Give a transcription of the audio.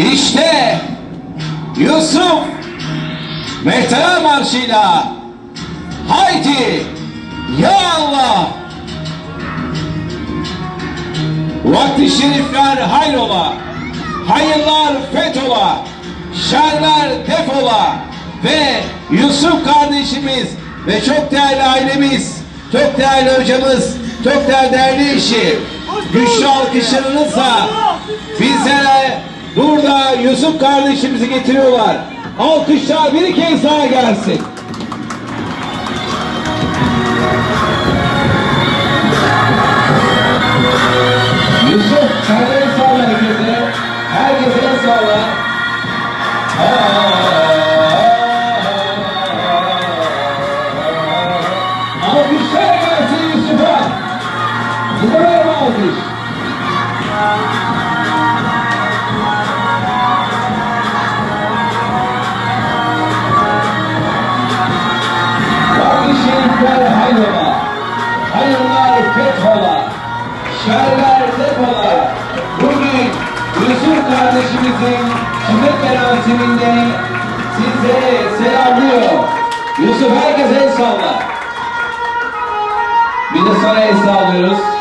İşte Yusuf Mehtera Marşı'yla Haydi Ya Allah! Vakti şerifler hayrola Hayırlar fetola Şerler defola Ve Yusuf kardeşimiz Ve çok değerli ailemiz Çok değerli hocamız Çok değerli işi Güçlü alkışlarınızla Bizlere Yusuf kardeşimizi getiriyorlar. Alkışlar bir kez daha gelsin. Yusuf el salla herkese. Herkese el Şerifler hayrola, hayırlar fethola, şerler depola. Bugün Yusuf kardeşimizin sünnet merasiminde sizlere selamlıyor. Yusuf herkese el salla. Bir de sana el sallıyoruz.